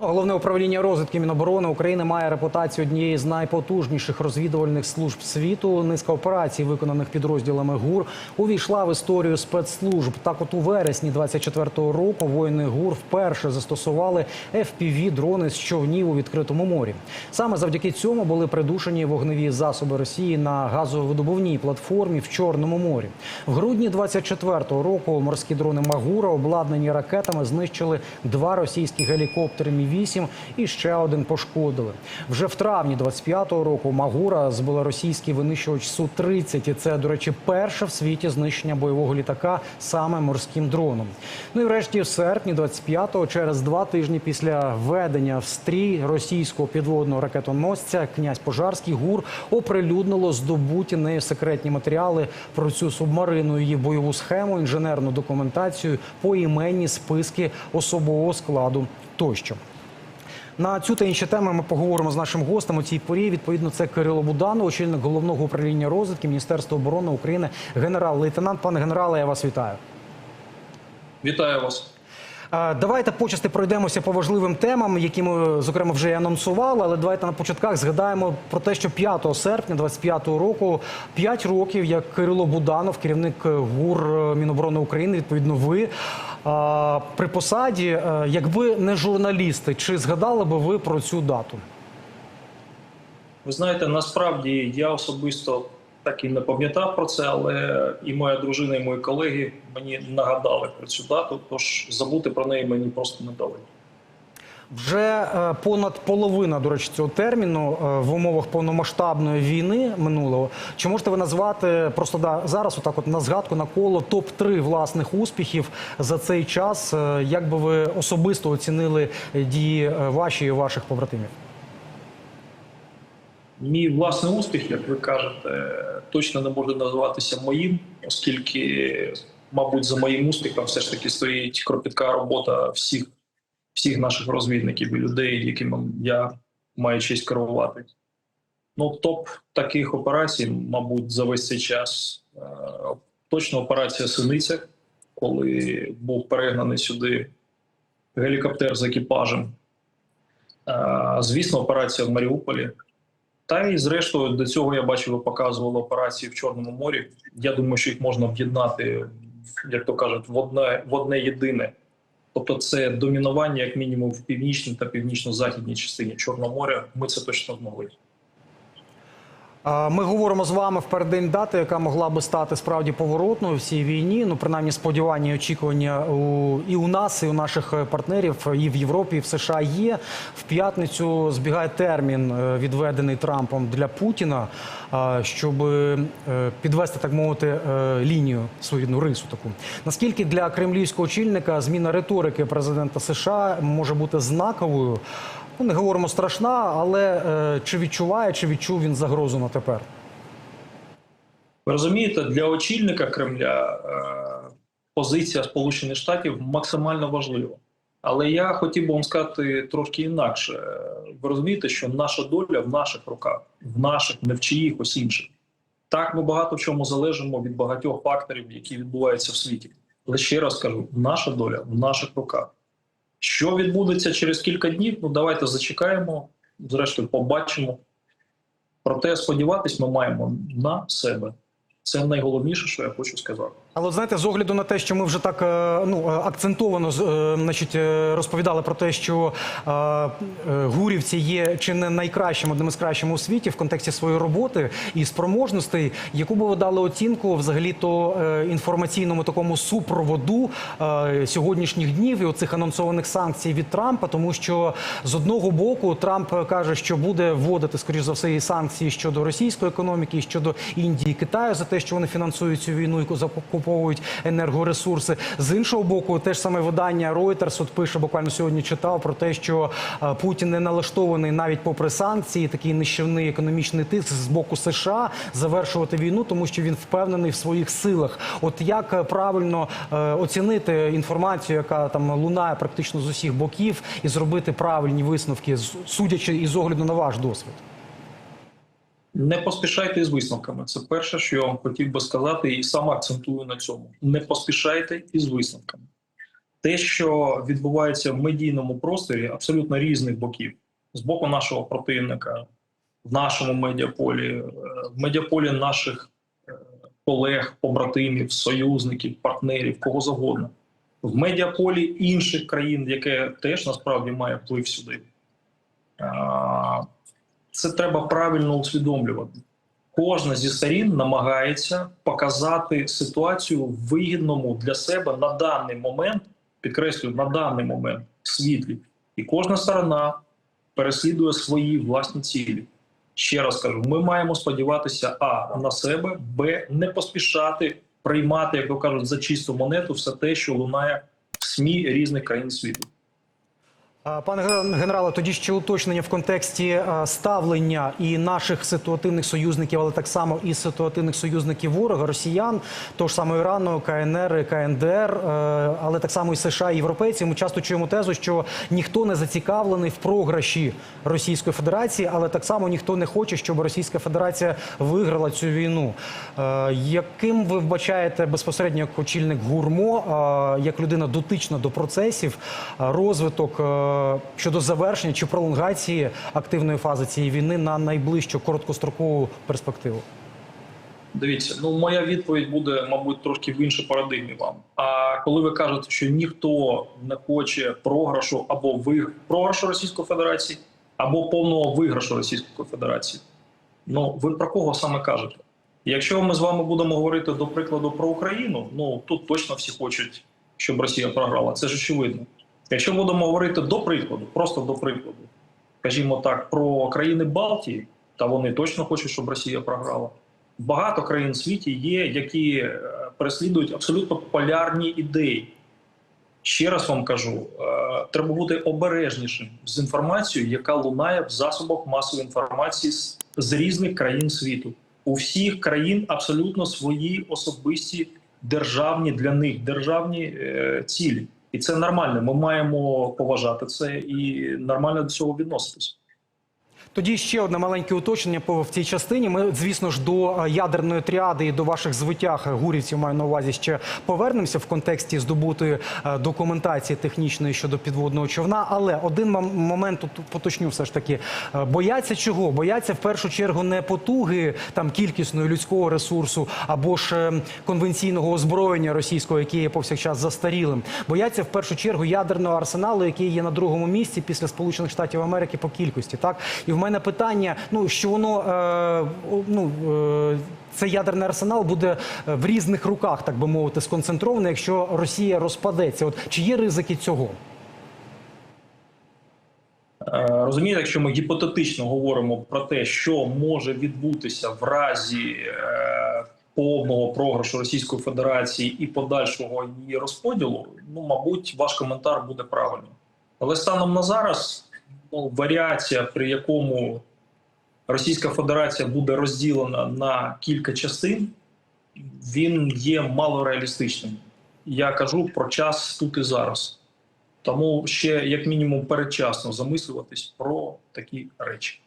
Головне управління розвідки Міноборони України має репутацію однієї з найпотужніших розвідувальних служб світу. Низка операцій, виконаних підрозділами ГУР, увійшла в історію спецслужб. Так, от у вересні 24-го року воїни ГУР вперше застосували fpv дрони з човнів у відкритому морі. Саме завдяки цьому були придушені вогневі засоби Росії на газовидобувній платформі в Чорному морі. В грудні 24-го року морські дрони Магура, обладнані ракетами, знищили два російські гелікоптери Мі-8 і ще один пошкодили. Вже в травні 25-го року Магура збила російський винищувач Су-30. І це, до речі, перше в світі знищення бойового літака саме морським дроном. Ну і врешті в серпні 25-го, через два тижні після введення в стрій російського підводного ракетоносця, князь Пожарський ГУР оприлюднило здобуті нею секретні матеріали про цю субмарину, її бойову схему, інженерну документацію, поіменні списки особового складу тощо. На цю та інші теми ми поговоримо з нашим гостем у цій порі. Відповідно, це Кирило Буданов, очільник головного управління розвідки Міністерства оборони України, генерал-лейтенант. Пане генерале, я вас вітаю. Вітаю вас. Давайте почасти пройдемося по важливим темам, які ми зокрема вже і анонсували. Але давайте на початках згадаємо про те, що 5 серпня 25-го року, 5 років, як Кирило Буданов, керівник ГУР Міноборони України, відповідно, ви при посаді, е, якби не журналісти, чи згадали би ви про цю дату? Ви знаєте, насправді я особисто так і не пам'ятав про це, але і моя дружина, і мої колеги мені нагадали про цю дату, тож забути про неї мені просто не дали. Вже е, понад половина, до речі, цього терміну е, в умовах повномасштабної війни минулого. Чи можете ви назвати просто да, зараз, отак, от на згадку на коло топ 3 власних успіхів за цей час? Е, Як би ви особисто оцінили дії ваші і ваших побратимів? Мій власний успіх, як ви кажете, точно не може називатися моїм, оскільки, мабуть, за моїм успіхом все ж таки стоїть кропітка робота всіх, всіх наших розвідників і людей, якими я маю честь керувати. Ну, топ таких операцій, мабуть, за весь цей час. Е, Точно операція Синиця, коли був перегнаний сюди гелікоптер з екіпажем. Е, Звісно, операція в Маріуполі. Та й зрештою до цього я бачив, ви показували операції в Чорному морі. Я думаю, що їх можна об'єднати, як то кажуть, в одне, в одне єдине. Тобто, це домінування, як мінімум, в північній та північно-західній частині Чорного моря. Ми це точно змогли. Ми говоримо з вами в переддень дати, яка могла би стати справді поворотною в цій війні. Ну, принаймні, сподівання і очікування у і у нас, і у наших е, партнерів, і в Європі, і в США є. В п'ятницю збігає термін, е, відведений Трампом для Путіна, щоб е, підвести, так мовити, лінію своєрідну рису таку. Наскільки для кремлівського очільника зміна риторики президента США може бути знаковою? Ну, не говоримо страшна, але е, чи відчуває, чи відчув він загрозу на тепер? Ви розумієте, для очільника Кремля е, позиція Сполучених Штатів максимально важлива. Але я хотів би вам сказати трошки інакше. Ви розумієте, що наша доля в наших руках, в наших, не в чиїхось інших. Так, ми багато в чому залежимо від багатьох факторів, які відбуваються в світі. Але ще раз кажу: наша доля в наших руках. Що відбудеться через кілька днів? Ну давайте зачекаємо, зрештою, побачимо. Проте сподіватись ми маємо на себе. Це найголовніше, що я хочу сказати. Але знаєте, з огляду на те, що ми вже так е, ну е, акцентовано е, значить, розповідали про те, що гурівці є чи не найкращим, одним із кращим у світі в контексті своєї роботи і спроможностей, яку би ви дали оцінку взагалі то інформаційному такому супроводу сьогоднішніх днів і оцих анонсованих санкцій від Трампа, тому що з одного боку Трамп каже, що буде вводити скоріш за все і санкції щодо російської економіки, і щодо Індії, Китаю за те, що вони фінансують цю війну і закуповують енергоресурси. З іншого боку, те ж саме видання Reuters от пише буквально сьогодні. Читав про те, що е, Путін не налаштований навіть попри санкції, такий нищівний економічний тиск з боку США завершувати війну, тому що він впевнений в своїх силах. От як е, правильно е, оцінити інформацію, яка там лунає практично з усіх боків, і зробити правильні висновки, з- судячи із огляду на ваш досвід. Не поспішайте із висновками. Це перше, що я вам хотів би сказати, і саме акцентую на цьому. Не поспішайте із висновками. те, що відбувається в медійному просторі абсолютно різних боків, з боку нашого противника, в нашому медіаполі, е, в медіаполі наших е, колег, побратимів, союзників, партнерів, кого завгодно, в медіаполі інших країн, яке теж насправді має вплив сюди. Це треба правильно усвідомлювати. Кожна зі сторін намагається показати ситуацію в вигідному для себе на даний момент, підкреслюю, на даний момент світлі. І кожна сторона переслідує свої власні цілі. Ще раз кажу: ми маємо сподіватися а на себе, б не поспішати приймати, як то кажуть, за чисту монету все те, що лунає в СМІ різних країн світу. Пане ген- генерале, тоді ще уточнення в контексті е, ставлення і наших ситуативних союзників, але так само і ситуативних союзників ворога, росіян, того ж самого Ірану, КНР, КНДР, е, але так само і США і європейці. Ми часто чуємо тезу, що ніхто не зацікавлений в програші Російської Федерації, але так само ніхто не хоче, щоб Російська Федерація виграла цю війну. Е, Яким ви вбачаєте безпосередньо як очільник гурмо, як людина дотична до процесів, розвиток щодо завершення чи пролонгації активної фази цієї війни на найближчу короткострокову перспективу? Дивіться, ну моя відповідь буде, мабуть, трошки в іншій парадигмі вам. А коли ви кажете, що ніхто не хоче програшу або виг... програшу Російської Федерації, або повного виграшу Російської Федерації, ну ви про кого саме кажете? Якщо ми з вами будемо говорити до прикладу про Україну, ну тут точно всі хочуть, щоб Росія програла. Це ж очевидно. Якщо будемо говорити до прикладу, просто до прикладу, скажімо так, про країни Балтії, та вони точно хочуть, щоб Росія програла. Багато країн в світі є, які е, переслідують абсолютно полярні ідеї. Ще раз вам кажу: е, треба бути обережнішим з інформацією, яка лунає в засобах масової інформації з, різних країн світу. У всіх країн абсолютно свої особисті державні для них державні е, цілі. І це нормально. Ми маємо поважати це і нормально до цього відноситись. Тоді ще одне маленьке уточнення по в цій частині. Ми, звісно ж, до е, ядерної тріади і до ваших звитяг е, гурівців маю на увазі ще повернемося в контексті здобутої е, документації технічної щодо підводного човна. Але один мом- момент тут поточню все ж таки. Бояться чого? Бояться в першу чергу не потуги там кількісної людського ресурсу або ж е, конвенційного озброєння російського, яке є повсякчас застарілим. Бояться в першу чергу ядерного арсеналу, який є на другому місці після Сполучених Штатів Америки по кількості. Так і в мене питання: ну що воно е, ну. Е, цей ядерний арсенал буде е, в різних руках, так би мовити, сконцентрований, якщо Росія розпадеться. От чи є ризики цього? Е, Розумієте, якщо ми гіпотетично говоримо про те, що може відбутися в разі е, повного програшу Російської Федерації і подальшого її розподілу, ну мабуть, ваш коментар буде правильним. Але станом на зараз варіація, при якому Російська Федерація буде розділена на кілька частин, він є малореалістичним. Я кажу про час тут і зараз. Тому ще як мінімум передчасно замислюватись про такі речі.